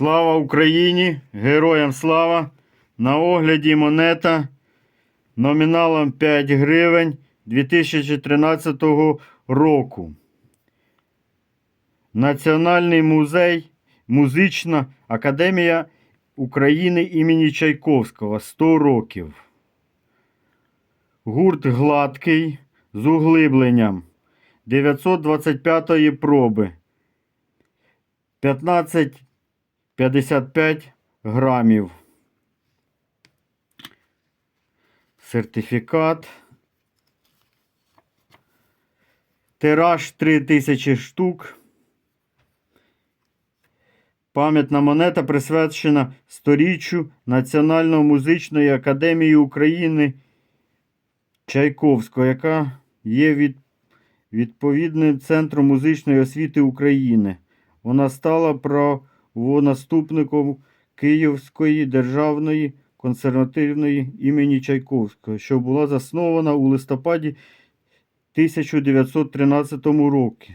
Слава Україні! Героям слава! На огляді монета номіналом 5 гривень 2013 року. Національний музей, музична академія України імені Чайковського 100 років. Гурт гладкий з углибленням 925 проби. 15,55 грамів. Сертифікат. Тираж 3000 штук. Пам'ятна монета присвячена сторіччю Національної музичної академії України Чайковського, яка є від, відповідним центром музичної освіти України. Вона стала правонаступником Київської державної консервативної імені Чайковського, що була заснована у листопаді 1913 році.